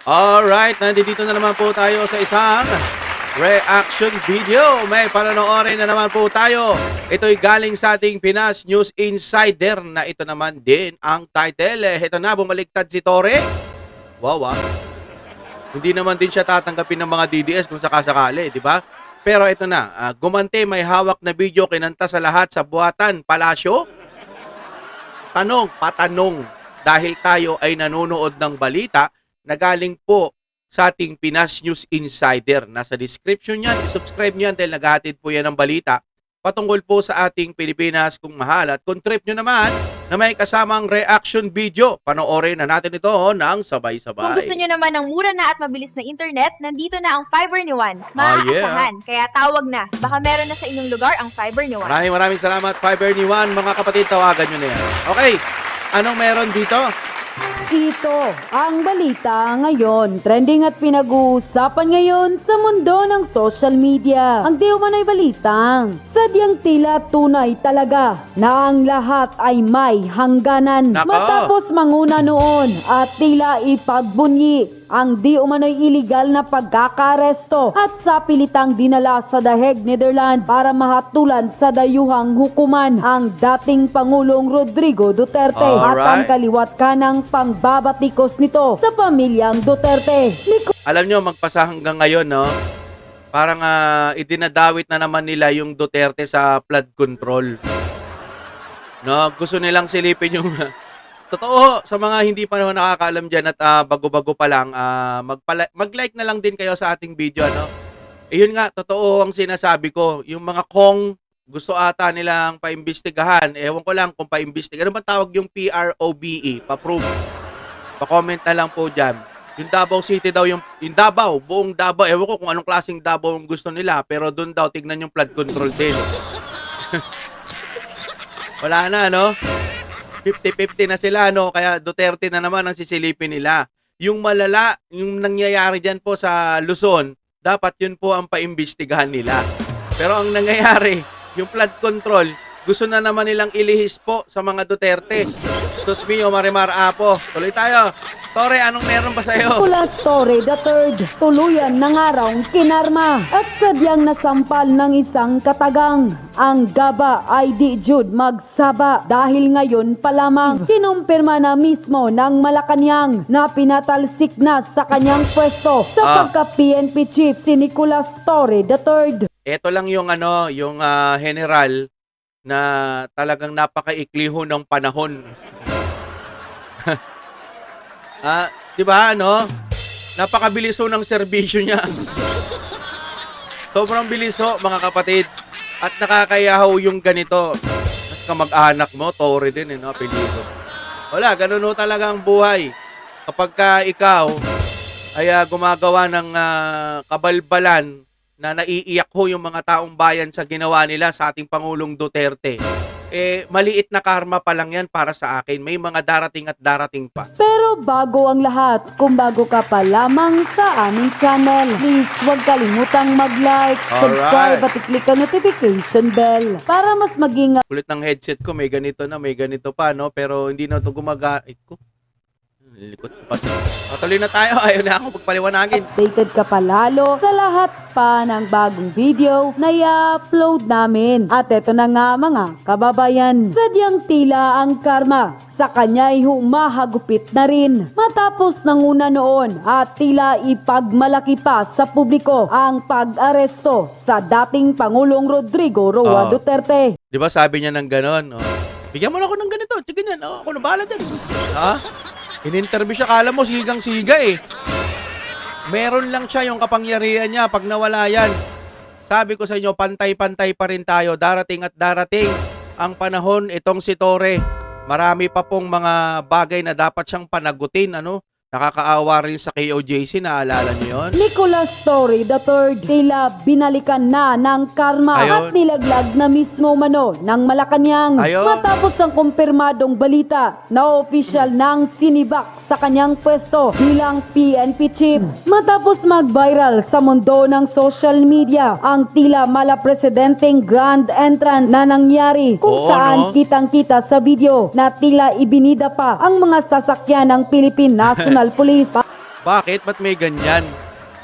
Alright, nandito na naman po tayo sa isang reaction video. May panonoorin na naman po tayo. Ito'y galing sa ating Pinas News Insider na ito naman din ang title. Eh, Ito na, bumaliktad si Tore. Wow, ah. Hindi naman din siya tatanggapin ng mga DDS kung sakasakali, di ba? Pero ito na, ah, gumante may hawak na video kinanta sa lahat sa buhatan, palasyo. Tanong, patanong, dahil tayo ay nanonood ng balita na galing po sa ating Pinas News Insider. Nasa description yan, subscribe niyan dahil naghahatid po yan ng balita patungkol po sa ating Pilipinas kung mahal. At kung trip nyo naman na may kasamang reaction video, panoorin na natin ito ng sabay-sabay. Kung gusto nyo naman ng mura na at mabilis na internet, nandito na ang Fiber ni Juan. Ah, yeah. Maaasahan. Kaya tawag na. Baka meron na sa inyong lugar ang Fiber ni Juan. Maraming maraming salamat, Fiber ni Juan. Mga kapatid, tawagan nyo na yan. Okay, anong meron dito? Ito ang balita ngayon. Trending at pinag-uusapan ngayon sa mundo ng social media. Ang di umano'y balitang sadyang tila tunay talaga na ang lahat ay may hangganan. Nako. Matapos manguna noon at tila ipagbunyi ang di umano'y iligal na pagkakaresto at sa pilitang dinala sa The Hague, Netherlands para mahatulan sa dayuhang hukuman ang dating Pangulong Rodrigo Duterte at ang Alright. kaliwat ka ng pangbabatikos nito sa pamilyang Duterte. Liko- Alam nyo, magpasa hanggang ngayon, no? Parang ah, idinadawit na naman nila yung Duterte sa flood control. No, gusto nilang silipin yung Totoo, sa mga hindi pa naman nakakaalam dyan at ah, bago-bago pa lang, ah, magpala- mag-like na lang din kayo sa ating video, no? Eh, yun nga, totoo ang sinasabi ko. Yung mga kong gusto ata nilang paimbestigahan, ewan ko lang kung paimbestigahan. Ano ba tawag yung PROBE? Pa-prove. Pa-comment na lang po dyan. Yung Davao City daw, yung, yung Davao, buong Davao, ewan ko kung anong klaseng Davao ang gusto nila, pero doon daw, tignan yung flood control din. Wala na, no? 50-50 na sila, no? Kaya Duterte na naman ang sisilipin nila. Yung malala, yung nangyayari dyan po sa Luzon, dapat yun po ang paimbestigahan nila. Pero ang nangyayari, yung flood control, gusto na naman nilang ilihis po sa mga Duterte. Tos mio, Marimar Apo. Tuloy tayo. Tore, anong meron ba sa'yo? Mula story the third, tuluyan ng araw kinarma at sadyang nasampal ng isang katagang. Ang gaba ay di jud magsaba dahil ngayon pa lamang kinumpirma na mismo ng Malacanang na pinatalsik na sa kanyang pwesto sa Ah. pagka-PNP chief si Nicolas Torre the third. Ito lang yung ano, yung ah, general na talagang napakaikliho ng panahon. ah, 'di ba ano? Napakabilis ho ng serbisyo niya. Sobrang bilis ho, mga kapatid. At nakakayahaw yung ganito. At kamag-anak mo, Tore din, eh, no? Apelido. Wala, ganun ho talaga ang buhay. Kapag ka ikaw ay ah, gumagawa ng ah, kabalbalan na naiiyak ho yung mga taong bayan sa ginawa nila sa ating Pangulong Duterte, eh, maliit na karma pa lang yan para sa akin. May mga darating at darating pa. Pero bago ang lahat, kung bago ka pa lamang sa aming channel, please huwag kalimutang mag-like, subscribe at i-click ang notification bell para mas maging Kulit ng headset ko, may ganito na, may ganito pa, no? Pero hindi na ito gumaga... Ay, ko. Likot ko pa. O, tuloy na tayo. Ayaw na ako magpaliwanagin. updated ka pa lalo sa lahat pa ng bagong video na i-upload namin. At eto na nga mga kababayan, sadyang tila ang karma sa kanya ay humahagupit na rin. Matapos ng una noon at tila ipagmalaki pa sa publiko ang pag-aresto sa dating Pangulong Rodrigo. Roa Duterte. Di ba sabi niya ng ganon? Oh. Bigyan mo na ako ng ganito. Sige yan. Oh, ako na bahala dyan. Ha? In-interview siya. Kala mo sigang-siga eh. Meron lang siya yung kapangyarihan niya pag nawala yan. Sabi ko sa inyo, pantay-pantay pa rin tayo. Darating at darating ang panahon itong si Tore. Marami pa pong mga bagay na dapat siyang panagutin. Ano? Nakakaawa rin sa KOJC. Naalala niyo yun? Nicolas Story III tila binalikan na ng karma Ayun. at nilaglag na mismo mano ng Malacanang Ayun. matapos ang kumpirmadong balita na official ng sinibak sa kanyang pwesto bilang PNP chief. Matapos mag-viral sa mundo ng social media ang tila mala presidenteng grand entrance na nangyari kung Oo, saan no? kitang-kita sa video na tila ibinida pa ang mga sasakyan ng Philippine National Police. Bakit? Ba't may ganyan?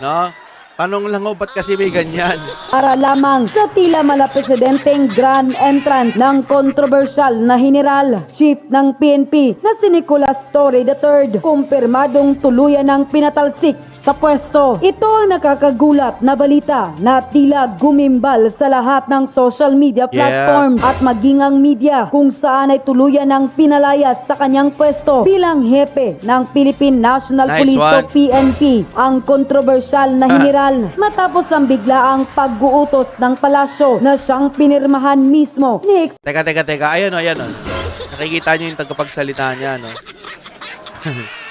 No? Tanong lang ho, ba't kasi may ganyan? para lamang sa tila mala presidenteng grand entrance ng kontrobersyal na general chief ng PNP na si Nicolas Torre III kumpirmadong tuluyan ng pinatalsik sa pwesto. Ito ang nakakagulat na balita na tila gumimbal sa lahat ng social media platforms at maging ang media kung saan ay tuluyan ng pinalayas sa kanyang pwesto bilang hepe ng Philippine National Nice Police o. PNP ang kontrobersyal na general matapos ang biglaang pag-uutos ng palasyo na siyang pinirmahan mismo ni Teka, teka, teka. Ayan o, ayan o. Nakikita niyo yung tagapagsalita niya, no?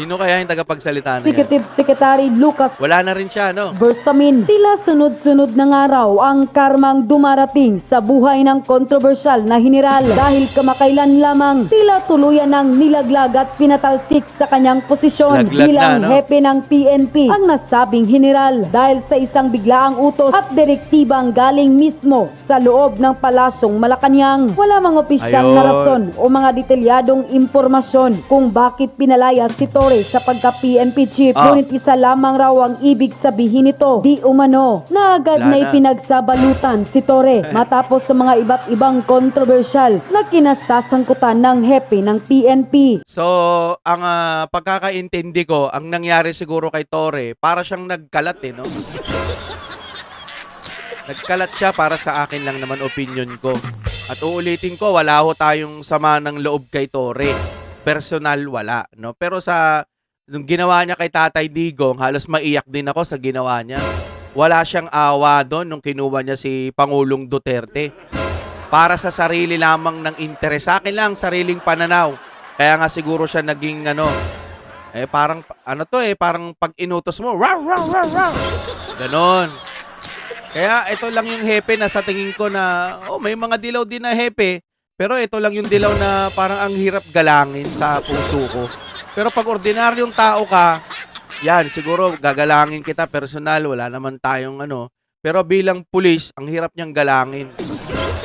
Sino kaya yung tagapagsalita na yan? Executive Secretary Lucas Wala na rin siya, no? Bersamin. Tila sunod-sunod ng araw ang karmang dumarating sa buhay ng kontrobersyal na general dahil kamakailan lamang tila tuluyan ng nilaglag at pinatalsik sa kanyang posisyon Laglag bilang na, no? hepe ng PNP ang nasabing general dahil sa isang biglaang utos at direktibang galing mismo sa loob ng palasyong Malacanang. Wala mga opisyal na Ayun. rason o mga detalyadong impormasyon kung bakit pinalaya si Torres sa pagka-PNP chief. Ah. Ngunit isa lamang raw ang ibig sabihin nito. Di umano na agad Wala na na. ipinagsabalutan si Torre matapos sa mga iba't ibang kontrobersyal na kinasasangkutan ng hepe ng PNP. So, ang ah, pagkakaintindi ko, ang nangyari siguro kay Tore, para siyang nagkalat eh, no? Nagkalat siya para sa akin lang naman opinion ko. At uulitin ko, wala ho tayong sama ng loob kay Tore. Personal, wala, no? Pero sa nung ginawa niya kay Tatay Digong, halos maiyak din ako sa ginawa niya. Wala siyang awa doon nung kinuha niya si Pangulong Duterte. Para sa sarili lamang ng interes. Sa akin lang, sariling pananaw. Kaya nga siguro siya naging ano, eh parang, ano to eh, parang pag inutos mo, raw, raw, raw, raw. Ganon. Kaya ito lang yung hepe na sa tingin ko na, oh, may mga dilaw din na hepe, pero ito lang yung dilaw na parang ang hirap galangin sa puso ko. Pero pag ordinaryong tao ka, yan, siguro gagalangin kita personal, wala naman tayong ano. Pero bilang pulis, ang hirap niyang galangin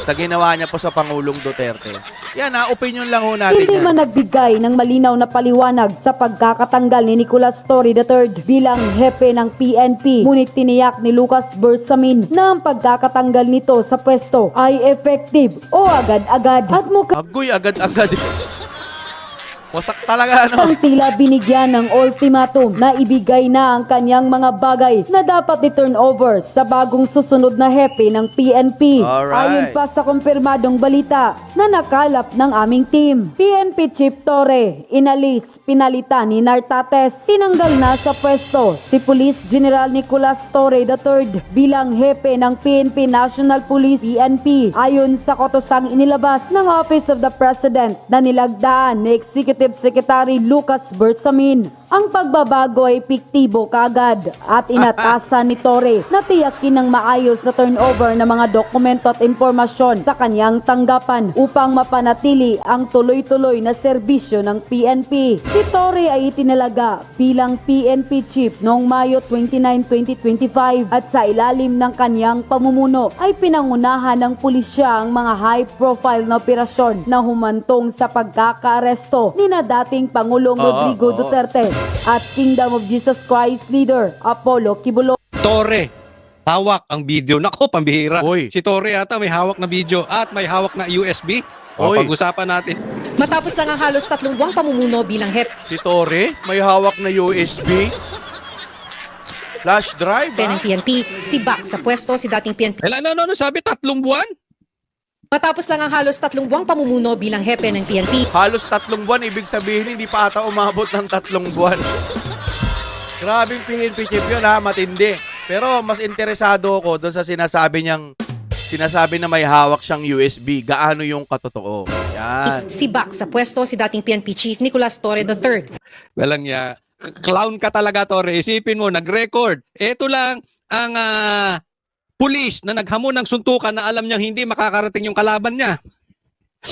sa ginawa niya po sa Pangulong Duterte. Yan ha, opinion lang ho natin Hindi yan. man nagbigay ng malinaw na paliwanag sa pagkakatanggal ni Nicolas Torre III bilang hepe ng PNP. Ngunit tiniyak ni Lucas Bersamin na ang pagkakatanggal nito sa pwesto ay effective o agad-agad. At mukha Agoy, agad-agad. Wasak talaga, ano? ang tila binigyan ng ultimatum na ibigay na ang kanyang mga bagay na dapat i-turn over sa bagong susunod na hepe ng PNP. Alright. Ayon pa sa kumpirmadong balita na nakalap ng aming team. PNP Chief Torre, inalis, pinalitan ni Nartates. Tinanggal na sa pwesto si Police General Nicolas Torre III bilang hepe ng PNP National Police PNP. Ayon sa kotosang inilabas ng Office of the President na nilagdaan ni Executive Secretary Lucas Bersamin. Ang pagbabago ay piktibo kagad at inatasan ni Torre na tiyakin ng maayos na turnover ng mga dokumento at impormasyon sa kanyang tanggapan upang mapanatili ang tuloy-tuloy na serbisyo ng PNP. Si Torre ay itinalaga bilang PNP Chief noong Mayo 29, 2025 at sa ilalim ng kanyang pamumuno ay pinangunahan ng pulisya ang mga high-profile na operasyon na humantong sa pagkakaaresto ni na dating Pangulong Oo, Rodrigo oo. Duterte at Kingdom of Jesus Christ leader Apollo Kibulo. Torre. Hawak ang video. Nako, pambihira. Uy. Si Torre ata may hawak na video at may hawak na USB. O, Uy. pag-usapan natin. Matapos lang ang halos tatlong buwang pamumuno bilang HEP Si Torre, may hawak na USB. Flash drive, ng ha? PNP, si Bak sa pwesto si dating PNP. Eh, ano, ano, ano, sabi? Tatlong buwan? Matapos lang ang halos tatlong buwang pamumuno bilang hepe ng PNP, Halos tatlong buwan, ibig sabihin, hindi pa ata umabot ng tatlong buwan. Grabing PNP chief yun, ha? Matindi. Pero mas interesado ako doon sa sinasabi niyang sinasabi na may hawak siyang USB. Gaano yung katotoo? Yan. si Bak sa pwesto si dating PNP Chief Nicolas Torre III. Walang ya. Clown ka talaga, Torre. Isipin mo, nag-record. Ito lang ang ah, pulis na naghamon ng suntukan na alam niyang hindi makakarating yung kalaban niya.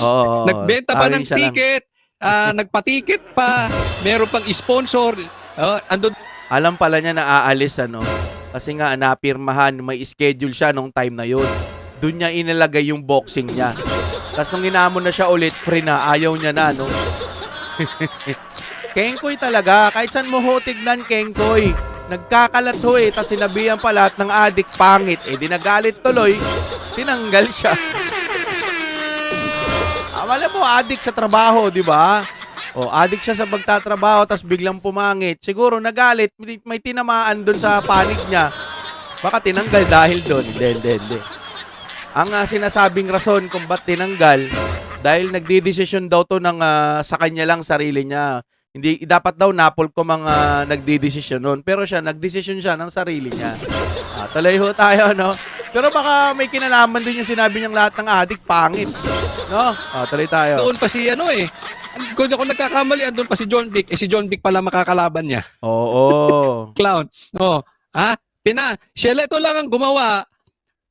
Oo. Nagbenta pa ng ticket. ah, nagpa-ticket pa. Meron pang sponsor. Oh, andun Alam pala niya na aalis ano. Kasi nga napirmahan, may schedule siya nung time na yun. Doon niya inilagay yung boxing niya. Tapos nung inamon na siya ulit, free na, ayaw niya na, no? Kengkoy talaga. Kahit saan mo ho tignan, Kengkoy. Nagkakalat ho eh. Tapos sinabihan pa lahat ng adik pangit. Eh, di nagalit tuloy. Tinanggal siya. Ah, wala mo, adik sa trabaho, di ba? O, adik siya sa pagtatrabaho, tapos biglang pumangit. Siguro nagalit, may, tinamaan doon sa panig niya. Baka tinanggal dahil doon. Hindi, hindi, hindi. Ang ah, sinasabing rason kung ba't tinanggal, dahil nagdidesisyon daw to ng ah, sa kanya lang sarili niya. Hindi dapat daw napol ko mga nagdidesisyon noon. Pero siya nagdesisyon siya ng sarili niya. Ah, tuloy ho tayo, no? Pero baka may kinalaman din yung sinabi niyang lahat ng adik pangit. No? Ah, tuloy tayo. Doon pa si ano eh. Kung ako nagkakamali, doon pa si John Vic. Eh si John Vic pala makakalaban niya. Oo. Clown. Oh, ha? Pina, siya ito lang ang gumawa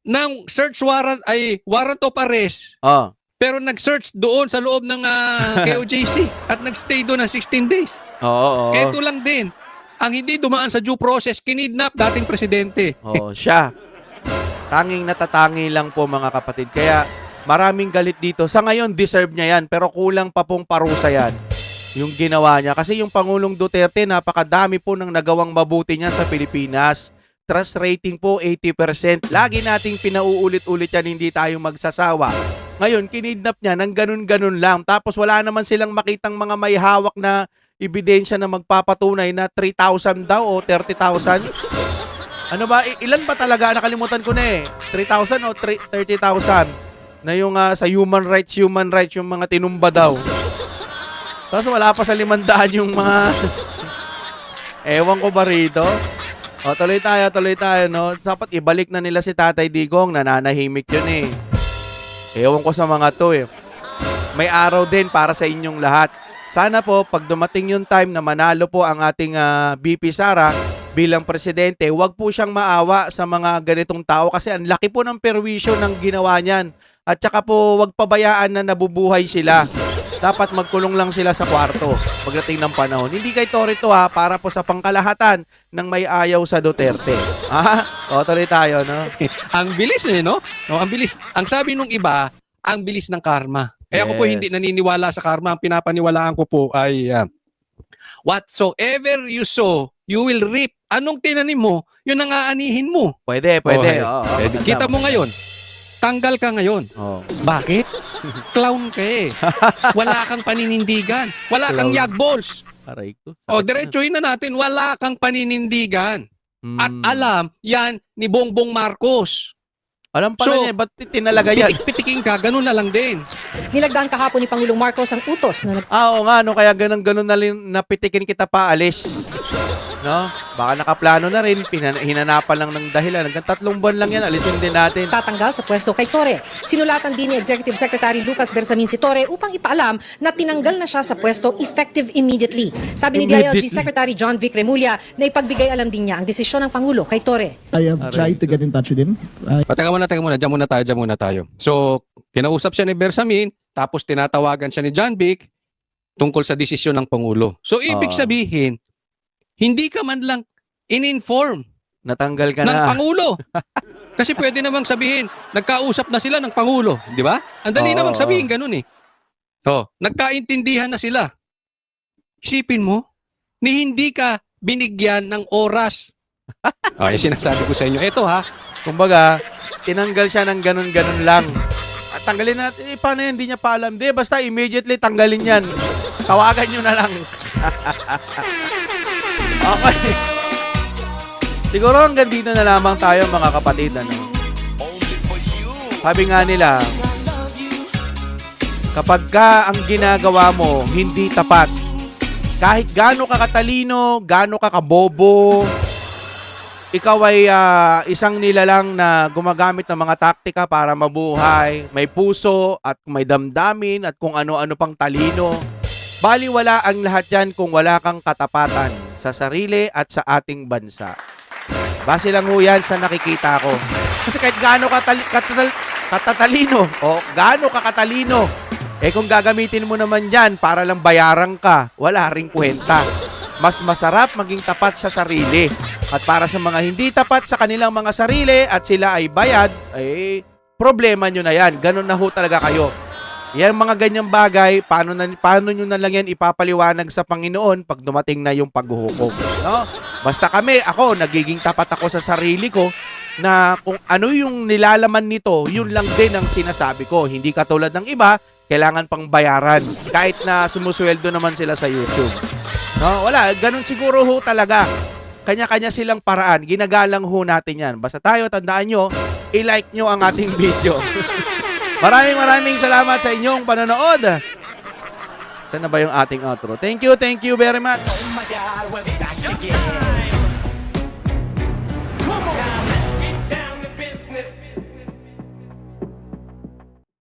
ng search warrant ay warrant of arrest Oh. Pero nag-search doon sa loob ng ah, KOJC at nag-stay doon ng 16 days. Oo. oo. Ito lang din. Ang hindi dumaan sa due process, kinidnap dating presidente. Oo, siya. Tanging natatangi lang po mga kapatid. Kaya maraming galit dito. Sa ngayon, deserve niya yan. Pero kulang pa pong parusa yan. Yung ginawa niya. Kasi yung Pangulong Duterte, napakadami po ng nagawang mabuti niyan sa Pilipinas. Trust rating po 80%. Lagi nating pinauulit-ulit yan, hindi tayo magsasawa. Ngayon, kinidnap niya ng ganun-ganun lang. Tapos wala naman silang makitang mga may hawak na ebidensya na magpapatunay na 3,000 daw o 30,000. Ano ba? Ilan ba talaga? Nakalimutan ko na eh. 3,000 o 3- 30,000? Na yung ah, sa human rights, human rights, yung mga tinumba daw. Tapos wala pa sa limandaan yung mga... Ewan ko ba rito? O, tuloy tayo, tuloy tayo, no? Dapat ibalik na nila si Tatay Digong. Nananahimik yun eh. Ewan ko sa mga to eh. May araw din para sa inyong lahat. Sana po, pag dumating yung time na manalo po ang ating ah, BP Sara bilang presidente, wag po siyang maawa sa mga ganitong tao kasi ang laki po ng perwisyo ng ginawa niyan. At saka po, wag pabayaan na nabubuhay sila. Dapat magkulong lang sila sa kwarto pagdating ng panahon. Hindi kay Torito ha, para po sa pangkalahatan ng may ayaw sa Duterte. Ha? O, tuloy tayo, no? ang bilis eh, no? no? Ang bilis. Ang sabi nung iba, ang bilis ng karma. Eh ako po Yes. hindi naniniwala sa karma. Ang pinapaniwalaan ko po ay ah, whatsoever you sow, you will reap. Anong tinanim mo, yun ang aanihin mo. Pwede, pwede. Okay. Oo, oo, Pwede. Kita mo ngayon, tanggal ka ngayon. Oo. Bakit? Clown ka eh. Wala kang paninindigan. Wala kang Clown. yag balls. Aray ko. O, Sakit diretsuhin na natin. Wala kang paninindigan. na. At Mm. alam, yan ni Bongbong Marcos. Alam pala So, niya, ba't tinalaga yan? Pitik-pitikin ka, ganun na lang din. Nilagdaan kahapon ni Pangulong Marcos ang utos na Ah, oo nga, no, kaya ganun-ganun na rin, napitikin kita pa alis. No? Baka nakaplano na rin, pinan- hinanapan lang ng dahilan. Hanggang tatlong buwan lang yan, alisin din natin. nagtatanggal sa pwesto kay Tore. Sinulatan din ni Executive Secretary Lucas Bersamin si Tore upang ipaalam na tinanggal na siya sa pwesto effective immediately. Sabi ni DILG. Secretary John Vic Remulla na ipagbigay alam din niya ang desisyon ng Pangulo kay Tore. I have Aray tried to get in touch with him. Uh, O, teka muna, teka muna. Diyan muna tayo, diyan muna tayo. So, kinausap siya ni Bersamin, tapos tinatawagan siya ni John Vic tungkol sa desisyon ng Pangulo. So, ibig Oo. sabihin, hindi ka man lang in-inform Natanggal ka ng na. Pangulo. Kasi pwede namang sabihin, nagkausap na sila ng Pangulo. Di ba? Ang dali Oo, namang sabihin ganun eh. Oh, nagkaintindihan na sila. Isipin mo, ni hindi ka binigyan ng oras. oh, yung sinasabi ko sa inyo. Ito ha, Kumbaga, tinanggal siya ng ganun-ganun lang. At tanggalin natin, eh, paano yan? Hindi niya pa alam. Di, basta immediately tanggalin yan. Tawagan nyo na lang. okay. Siguro hanggang dito na lamang tayo mga kapatid. Ano? Sabi nga nila, kapag ka ang ginagawa mo hindi tapat, kahit gaano ka katalino, gaano ka kabobo, ikaw ay ah, isang nilalang na gumagamit ng mga taktika para mabuhay, may puso at may damdamin at kung ano-ano pang talino. Baliwala ang lahat yan kung wala kang katapatan sa sarili at sa ating bansa. Base lang ho yan sa nakikita ko. Kasi kahit gaano katali, katal, katatalino o gaano ka katalino, eh kung gagamitin mo naman yan para lang bayaran ka, wala ring kwenta. Mas masarap maging tapat sa sarili. At para sa mga hindi tapat sa kanilang mga sarili at sila ay bayad, eh, problema nyo na yan. Ganun na ho talaga kayo. Yan mga ganyang bagay, paano, na, paano nyo na lang yan ipapaliwanag sa Panginoon pag dumating na yung paghuhukom. No? Basta kami, ako, nagiging tapat ako sa sarili ko na kung ano yung nilalaman nito, yun lang din ang sinasabi ko. Hindi katulad ng iba, kailangan pang bayaran. Kahit na sumusweldo naman sila sa YouTube. No, wala, ganun siguro ho talaga. Kanya-kanya silang paraan. Ginagalang ho natin yan. Basta tayo, tandaan nyo, i-like nyo ang ating video. Maraming maraming salamat sa inyong panonood. Saan na ba yung ating outro? Thank you, thank you very much. Oh my God, we'll be back again.